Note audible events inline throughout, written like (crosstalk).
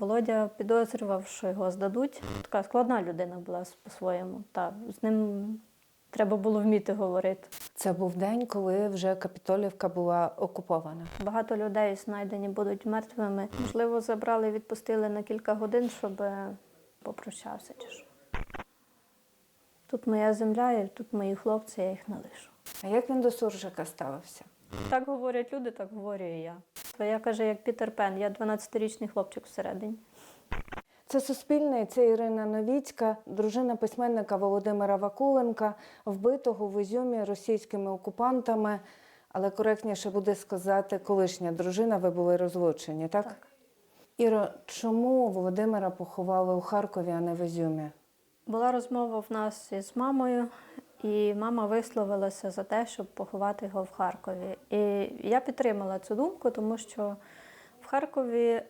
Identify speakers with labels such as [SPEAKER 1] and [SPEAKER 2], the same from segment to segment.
[SPEAKER 1] Володя підозрював, що його здадуть. Така складна людина була по-своєму. Та з ним треба було вміти говорити.
[SPEAKER 2] Це був день, коли вже Капітолівка була окупована.
[SPEAKER 1] Багато людей знайдені будуть мертвими. Можливо, забрали, відпустили на кілька годин, щоб попрощався чи що. Тут моя земля, і тут мої хлопці, я їх не лишу.
[SPEAKER 2] А як він до суржика ставився?
[SPEAKER 1] Так говорять люди, так говорю і я. То я каже, як Пітер Пен, я 12-річний хлопчик всередині.
[SPEAKER 2] Це Суспільне, це Ірина Новіцька, дружина письменника Володимира Вакуленка, вбитого в Ізюмі російськими окупантами. Але коректніше буде сказати, колишня дружина, ви були розлучені, так?
[SPEAKER 1] Так.
[SPEAKER 2] Іро, чому Володимира поховали у Харкові, а не в Ізюмі?
[SPEAKER 1] Була розмова в нас із мамою, і мама висловилася за те, щоб поховати його в Харкові. І я підтримала цю думку, тому що в Харкові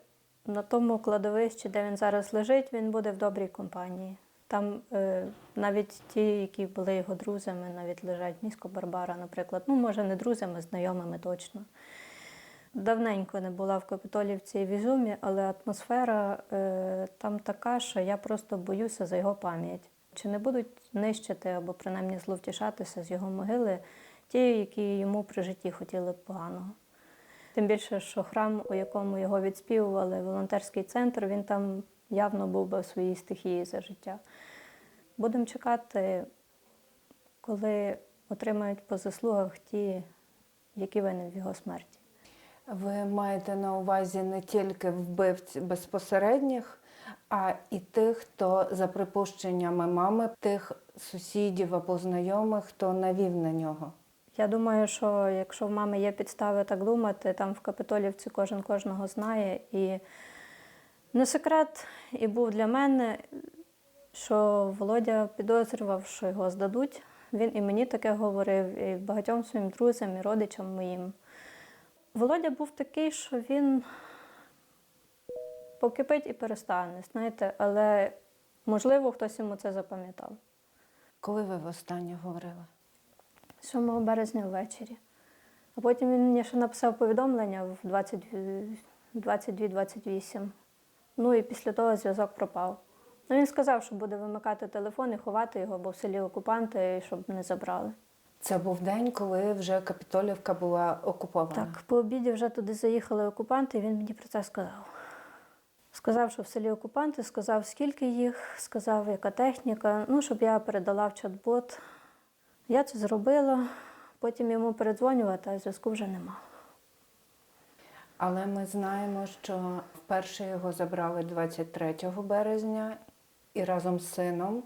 [SPEAKER 1] на тому кладовищі, де він зараз лежить, він буде в добрій компанії. Там е, навіть ті, які були його друзями, навіть лежать Місько Барбара, наприклад. Ну, може, не друзями, знайомими точно. Давненько не була в Капітолівці і в Ізюмі, але атмосфера е, там така, що я просто боюся за його пам'ять. Чи не будуть нищити або принаймні зловтішатися з його могили ті, які йому при житті хотіли б поганого? Тим більше, що храм, у якому його відспівували, волонтерський центр, він там явно був би в своїй стихії за життя. Будемо чекати, коли отримають по заслугах ті, які винні в його смерті.
[SPEAKER 2] Ви маєте на увазі не тільки вбивць безпосередніх, а і тих, хто за припущеннями мами, тих сусідів або знайомих, хто навів на нього.
[SPEAKER 1] Я думаю, що якщо в мами є підстави так думати, там в Капитолівці кожен кожного знає. І не секрет, і був для мене, що Володя підозрював, що його здадуть. Він і мені таке говорив, і багатьом своїм друзям, і родичам моїм. Володя був такий, що він покипить і перестане, знаєте, але можливо хтось йому це запам'ятав.
[SPEAKER 2] Коли ви востаннє говорили?
[SPEAKER 1] 7 березня ввечері. А потім він мені ще написав повідомлення в 22-28. Ну і після того зв'язок пропав. Ну, він сказав, що буде вимикати телефон і ховати його, бо в селі окупанти, щоб не забрали.
[SPEAKER 2] Це був день, коли вже Капітолівка була окупована.
[SPEAKER 1] Так, по обіді вже туди заїхали окупанти, і він мені про це сказав. Сказав, що в селі окупанти, сказав, скільки їх, сказав, яка техніка, ну, щоб я передала в чат-бот. Я це зробила, потім йому передзвонювати, а зв'язку вже нема.
[SPEAKER 2] Але ми знаємо, що вперше його забрали 23 березня і разом з сином,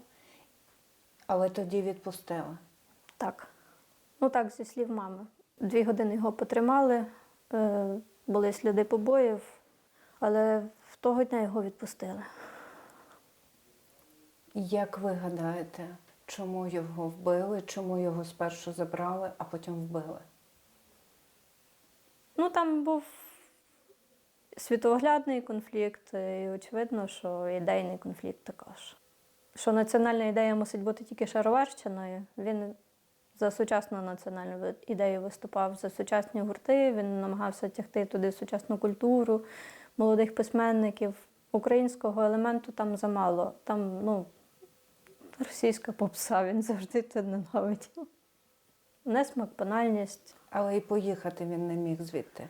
[SPEAKER 2] але тоді відпустили.
[SPEAKER 1] Так. Ну так, зі слів мами. Дві години його потримали, е, були сліди побоїв, але того дня його відпустили.
[SPEAKER 2] Як ви гадаєте, чому його вбили, чому його спершу забрали, а потім вбили?
[SPEAKER 1] Ну там був світоглядний конфлікт, і очевидно, що ідейний конфлікт також. Що національна ідея мусить бути тільки шароварщиною. Він за сучасну національну ідею виступав за сучасні гурти, він намагався тягти туди сучасну культуру, молодих письменників. Українського елементу там замало. Там, ну, російська попса, він завжди це ненавидів. Несмак, банальність.
[SPEAKER 2] Але і поїхати він не міг звідти.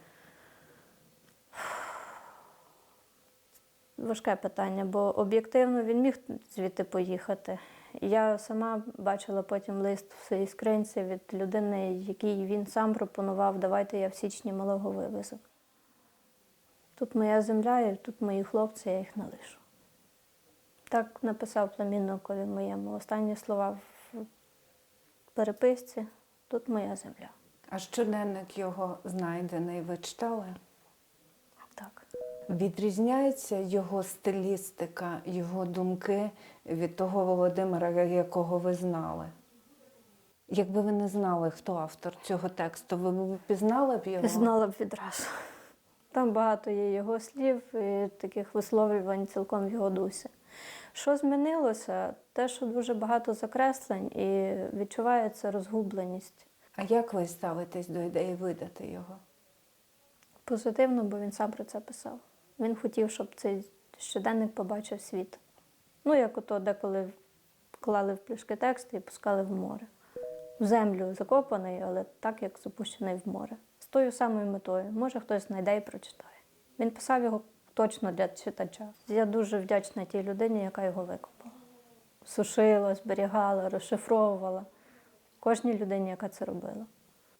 [SPEAKER 1] Важке питання, бо об'єктивно він міг звідти поїхати. Я сама бачила потім лист в своїй скринці від людини, якій він сам пропонував, давайте я в січні малого вивезу. Тут моя земля, і тут мої хлопці, я їх не лишу. Так написав племінникові моєму. Останні слова в переписці тут моя земля.
[SPEAKER 2] А щоденник його знайдений, ви читали?
[SPEAKER 1] Так.
[SPEAKER 2] Відрізняється його стилістика, його думки від того Володимира, якого ви знали? Якби ви не знали, хто автор цього тексту, ви б пізнали б його?
[SPEAKER 1] Знала б відразу. Там багато є його слів і таких висловлювань цілком в його дусі. Що змінилося? Те, що дуже багато закреслень і відчувається розгубленість.
[SPEAKER 2] А як ви ставитесь до ідеї видати його?
[SPEAKER 1] Позитивно, бо він сам про це писав. Він хотів, щоб цей, щоденник побачив світ. Ну, як ото деколи клали в пляшки текст і пускали в море. В землю закопаний, але так, як запущений в море. Тою самою метою. Може, хтось знайде і прочитає. Він писав його точно для читача. Я дуже вдячна тій людині, яка його викопала. Сушила, зберігала, розшифровувала. Кожній людині, яка це робила.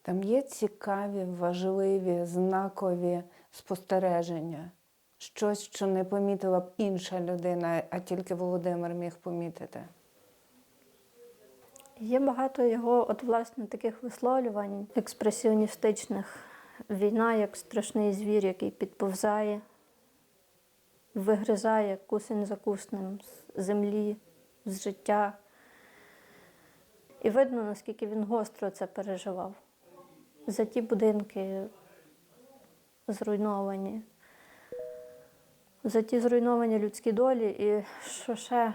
[SPEAKER 2] Там є цікаві, важливі, знакові спостереження. Щось, що не помітила б інша людина, а тільки Володимир міг помітити.
[SPEAKER 1] Є багато його, от, власне, таких висловлювань експресіоністичних. Війна як страшний звір, який підповзає, вигризає кусень за куснем з землі, з життя. І видно, наскільки він гостро це переживав. За ті будинки зруйновані, за ті зруйновані людські долі, і що ще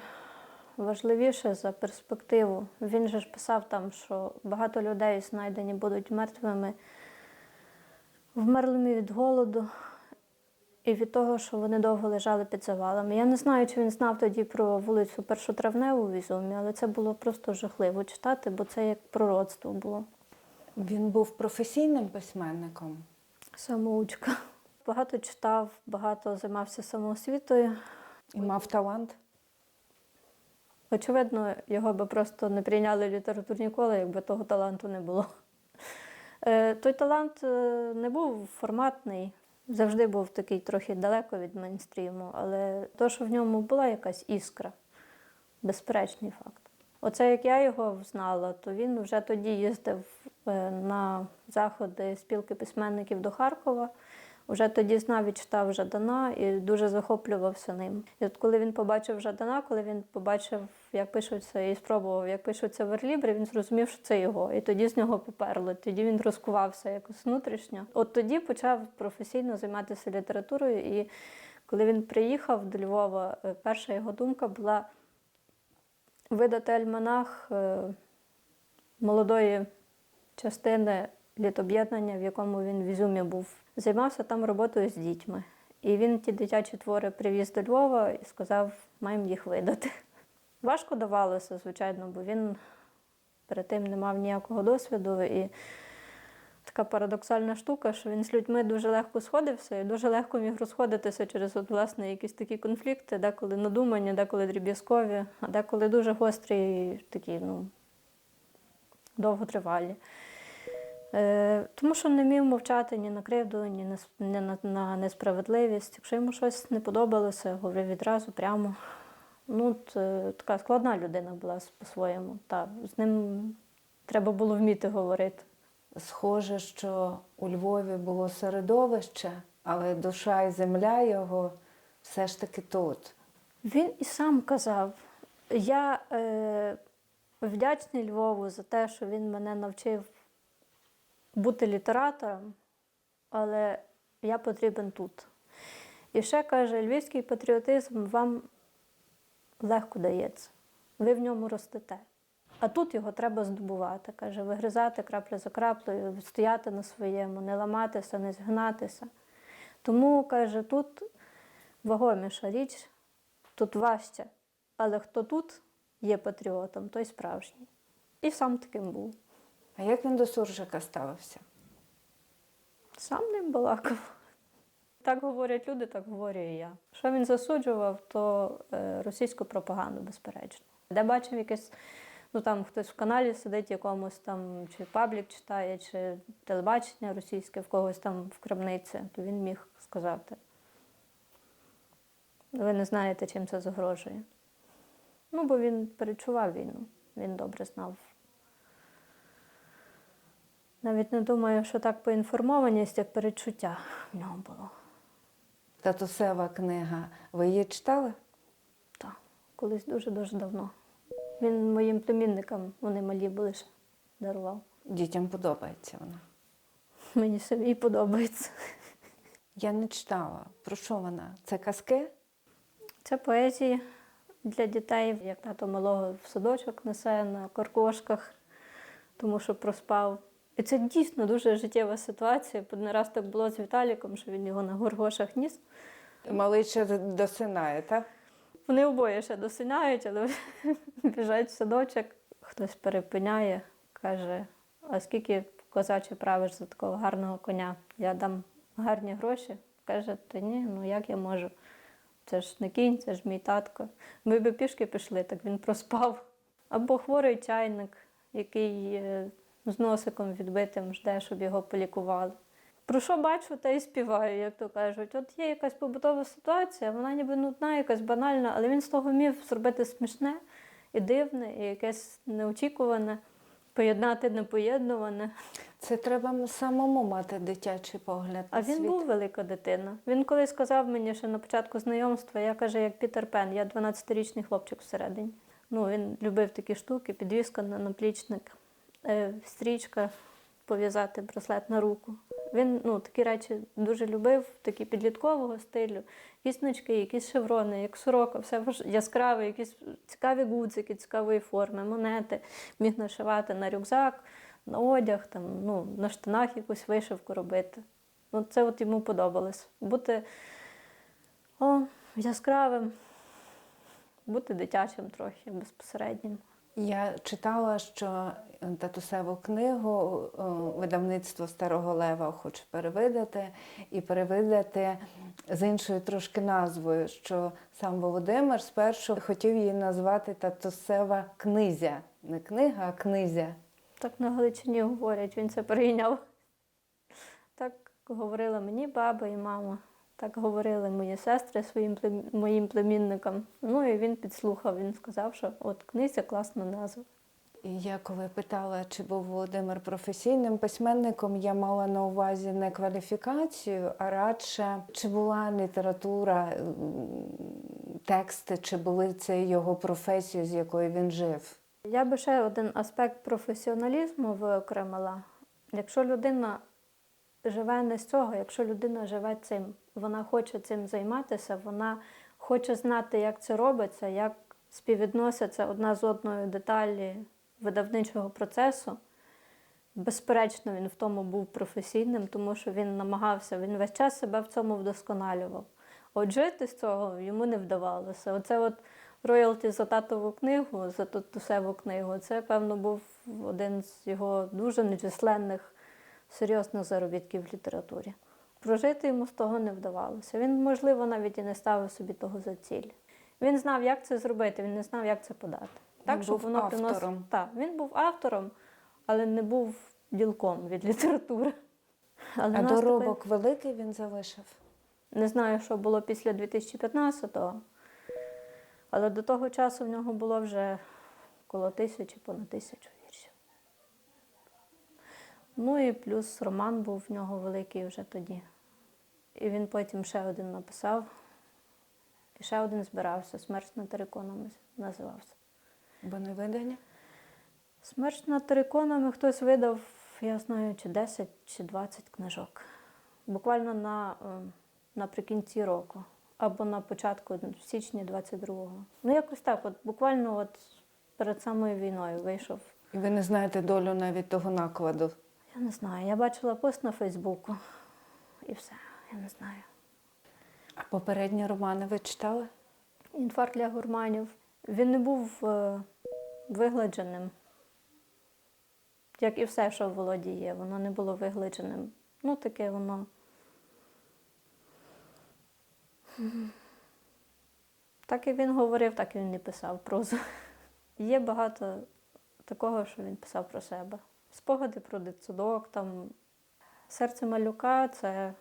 [SPEAKER 1] важливіше за перспективу. Він же ж писав там, що багато людей знайдені будуть мертвими, вмерлими від голоду і від того, що вони довго лежали під завалами. Я не знаю, чи він знав тоді про вулицю Першотравневу в Ізумі, але це було просто жахливо читати, бо це як пророцтво було.
[SPEAKER 2] Він був професійним письменником.
[SPEAKER 1] Самоучка. Багато читав, багато займався самоосвітою.
[SPEAKER 2] І мав талант.
[SPEAKER 1] Очевидно, його би просто не прийняли літературні кола, якби того таланту не було. Е, Той талант е, не був форматний, завжди був такий трохи далеко від мейнстріму, але то, що в ньому була якась іскра, безперечний факт. Оце як я його знала, то він вже тоді їздив е, на заходи спілки письменників до Харкова. Вже тоді знав і читав Жадана і дуже захоплювався ним. І от коли він побачив Жадана, коли він побачив, як пишуться, і спробував, як пишуться верлібри, він зрозумів, що це його. І тоді з нього поперло. Тоді він розкувався якось внутрішньо. От тоді почав професійно займатися літературою. І коли він приїхав до Львова, е, перша його думка була видати альманах е, молодої частини літоб'єднання, в якому він в Ізюмі був. Займався там роботою з дітьми. І він ті дитячі твори привіз до Львова і сказав, маємо їх видати. Важко давалося, звичайно, бо він перед тим не мав ніякого досвіду. І така парадоксальна штука, що він з людьми дуже легко сходився і дуже легко міг розходитися через от, власне, якісь такі конфлікти, деколи надумані, деколи дріб'язкові, а деколи дуже гострі, і такі, ну, довготривалі. Е, тому що не вмів мовчати ні на кривду, ні на, ні на, на несправедливість. Якщо йому щось не подобалося, говорив відразу прямо. Ну, от, е, така складна людина була по-своєму. Та, з ним треба було вміти говорити.
[SPEAKER 2] Схоже, що у Львові було середовище, але душа і земля його все ж таки тут.
[SPEAKER 1] Він і сам казав: я е, вдячний Львову за те, що він мене навчив бути літератором, але я потрібен тут. І ще каже, львівський патріотизм вам легко дається. Ви в ньому ростете. А тут його треба здобувати. Каже, вигризати крапля за краплею, стояти на своєму, не ламатися, не згнатися. Тому, каже, тут вагоміша річ, тут важче. Але хто тут є патріотом, той справжній. І сам таким був.
[SPEAKER 2] А як він до суржика ставився?
[SPEAKER 1] Сам ним балакав. Так говорять люди, так говорю і я. Що він засуджував, то е, російську пропаганду, безперечно. Де бачив якесь, ну там хтось в каналі сидить якомусь там, чи паблік читає, чи телебачення російське в когось там в крамниці, то він міг сказати. Ви не знаєте, чим це загрожує. Ну, бо він перечував війну, він добре знав. Навіть не думаю, що так поінформованість, як перечуття в нього було.
[SPEAKER 2] Татусева книга. Ви її читали?
[SPEAKER 1] Так, колись дуже-дуже давно. Він моїм племінникам, вони малі були ще, дарував.
[SPEAKER 2] Дітям подобається вона.
[SPEAKER 1] Мені самі подобається.
[SPEAKER 2] Я не читала. Про що вона? Це казки?
[SPEAKER 1] Це поезії для дітей, як тато малого в садочок несе на каркошках, тому що проспав. І це дійсно дуже життєва ситуація. Один раз так було з Віталіком, що він його на горгошах ніс.
[SPEAKER 2] Малий ще досинає, так?
[SPEAKER 1] Вони обоє ще досинають, але (laughs) біжать в садочок. Хтось перепиняє, каже: а скільки козаче правиш за такого гарного коня? Я дам гарні гроші. Каже, та ні, ну як я можу? Це ж не кінь, це ж мій татко. Ми би пішки пішли, так він проспав. Або хворий чайник, який е, з носиком відбитим жде, щоб його полікували. Про що бачу, те і співаю, як то кажуть. От є якась побутова ситуація, вона ніби нудна, якась банальна, але він з того вмів зробити смішне і дивне, і якесь неочікуване, поєднати непоєднуване.
[SPEAKER 2] Це треба самому мати дитячий погляд.
[SPEAKER 1] А він
[SPEAKER 2] світ.
[SPEAKER 1] був велика дитина. Він колись сказав мені ще на початку знайомства, я каже, як Пітер Пен, я 12-річний хлопчик всередині. Ну, він любив такі штуки, підвіска на наплічник, стрічка, пов'язати браслет на руку. Він ну, такі речі дуже любив, такі підліткового стилю. Якісь значки, якісь шеврони, як сорока, все яскраве, якісь цікаві гудзики, цікавої форми, монети. Міг нашивати на рюкзак, на одяг, там, ну, на штанах якусь вишивку робити. Ну, це от йому подобалось. Бути о, яскравим, бути дитячим трохи, безпосереднім.
[SPEAKER 2] Я читала, що татусеву книгу е, видавництво Старого Лева хоче перевидати і перевидати з іншою трошки назвою, що сам Володимир спершу хотів її назвати Татусева книзя. Не книга, а книзя.
[SPEAKER 1] Так на Галичині говорять, він це перейняв. Так говорила мені баба і мама. Так говорили мої сестри своїм моїм племінникам. Ну і він підслухав, він сказав, що от книзя класна назва.
[SPEAKER 2] Я коли питала, чи був Володимир професійним письменником, я мала на увазі не кваліфікацію, а радше чи була література, тексти, чи були це його професія, з якою він жив.
[SPEAKER 1] Я би ще один аспект професіоналізму виокремила. Якщо людина живе не з цього, якщо людина живе цим, вона хоче цим займатися, вона хоче знати, як це робиться, як співвідносяться одна з одною деталі видавничого процесу. Безперечно, він в тому був професійним, тому що він намагався, він весь час себе в цьому вдосконалював. От жити з цього йому не вдавалося. Оце от роялті за татову книгу, за татусеву книгу, це, певно, був один з його дуже нечисленних серйозних заробітків в літературі. Прожити йому з того не вдавалося. Він, можливо, навіть і не ставив собі того за ціль. Він знав, як це зробити, він не знав, як це подати. Так,
[SPEAKER 2] Він
[SPEAKER 1] щоб
[SPEAKER 2] був
[SPEAKER 1] воно приносило.
[SPEAKER 2] автором.
[SPEAKER 1] Так, він був автором, але не був ділком від літератури. (laughs) Але
[SPEAKER 2] А доробок великий він залишив.
[SPEAKER 1] не знаю, що було після 2015-го, але до того часу в нього було вже коло тисячі, понад тисячу віршів. Ну і плюс роман був в нього великий вже тоді. І він потім ще один написав. І ще один збирався. Смерть над териконами називався.
[SPEAKER 2] Бо не видання.
[SPEAKER 1] Смерть над териконами хтось видав, я знаю, чи 10, чи 20 книжок. Буквально на, е, наприкінці року, або на початку в січні 22-го. Ну, якось так, от буквально от перед самою війною вийшов.
[SPEAKER 2] І ви не знаєте долю навіть того накладу.
[SPEAKER 1] Я не знаю, я бачила пост на Фейсбуку і все, я не знаю.
[SPEAKER 2] А попередні романи ви читали?
[SPEAKER 1] Інфаркт для гурманів. Він не був е, вигладженим. Як і все, що в Володі є, воно не було вигладженим. Ну, таке воно. Так як він говорив, так і він і писав прозу. (laughs) Є багато такого, що він писав про себе. Спогади про дитсадок, там серце малюка це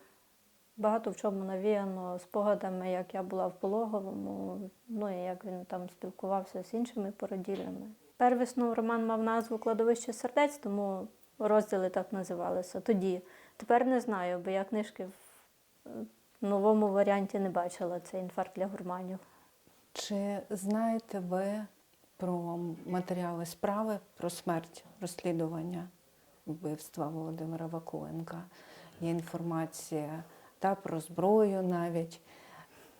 [SPEAKER 1] багато в чому навіяно спогадами, як я була в пологовому, ну і як він там спілкувався з іншими породіллями. Первісно роман мав назву Кладовище сердець, тому розділи так називалися тоді. Тепер не знаю, бо я книжки в е, новому варіанті не бачила. Це інфаркт для гурманів.
[SPEAKER 2] Чи знаєте ви про матеріали справи про смерть розслідування вбивства Володимира Вакуленка? Є інформація та про зброю навіть.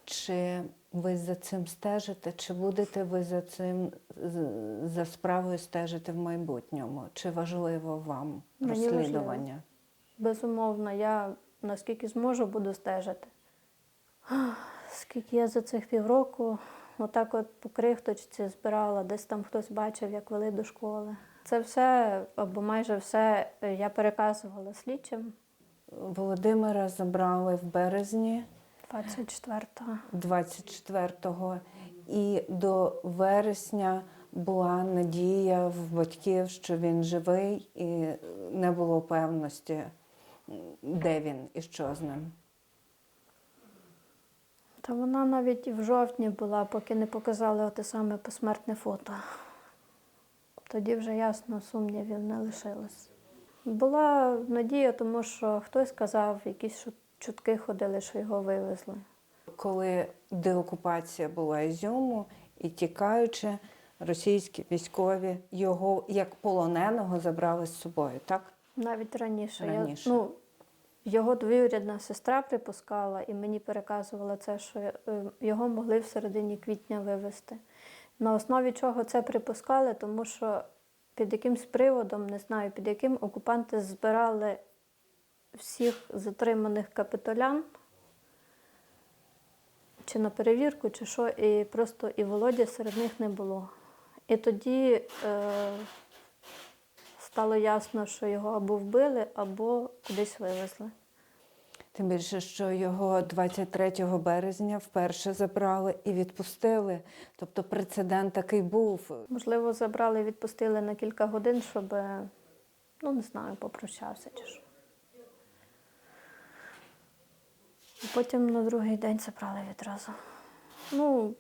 [SPEAKER 2] Чи ви за цим стежите? Чи будете ви за цим за справою стежити в майбутньому? Чи важливо вам
[SPEAKER 1] Мені важливо.
[SPEAKER 2] розслідування?
[SPEAKER 1] Безумовно, я наскільки зможу, буду стежити. скільки я за цих півроку, отак от по крихточці збирала, десь там хтось бачив, як вели до школи. Це все, або майже все я переказувала слідчим
[SPEAKER 2] Володимира забрали в березні
[SPEAKER 1] 24-го.
[SPEAKER 2] 24-го, і до вересня була надія в батьків, що він живий, і не було певності, де він і що з ним.
[SPEAKER 1] Та вона навіть і в жовтні була, поки не показали те саме посмертне фото. Тоді вже ясно сумнівів не лишилось. Була надія, тому що хтось казав, якісь чутки ходили, що його вивезли.
[SPEAKER 2] Коли деокупація була Ізюму і тікаючи, російські військові його як полоненого забрали з собою, так?
[SPEAKER 1] Навіть раніше.
[SPEAKER 2] Раніше.
[SPEAKER 1] Я, ну, його двоюрідна сестра припускала і мені переказувала це, що е, його могли в середині квітня вивезти. На основі чого це припускали, тому що під якимсь приводом, не знаю, під яким окупанти збирали всіх затриманих капітолян чи на перевірку, чи що, і просто і Володя серед них не було. І тоді е, стало ясно, що його або вбили, або кудись вивезли.
[SPEAKER 2] Тим більше, що його 23 березня вперше забрали і відпустили. Тобто прецедент такий був.
[SPEAKER 1] Можливо, забрали і відпустили на кілька годин, щоб, е, ну не знаю, попрощався чи що. А потім на другий день забрали відразу. Ну,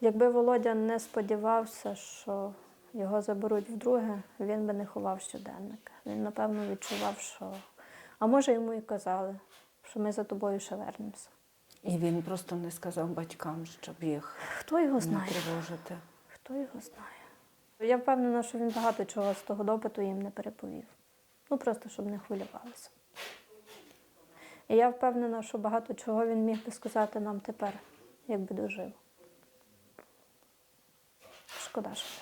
[SPEAKER 1] якби Володя не сподівався, що його заберуть вдруге, він би не ховав щоденник. Він, напевно, відчував, що. А може, йому і казали, що ми за тобою ще вернемося.
[SPEAKER 2] І він просто не сказав батькам, щоб їх
[SPEAKER 1] Хто його
[SPEAKER 2] не
[SPEAKER 1] знає?
[SPEAKER 2] тривожити.
[SPEAKER 1] Хто його знає? Я впевнена, що він багато чого з того допиту їм не переповів. Ну просто щоб не хвилювалися. І я впевнена, що багато чого він міг би сказати нам тепер, якби дожив. Шкода, що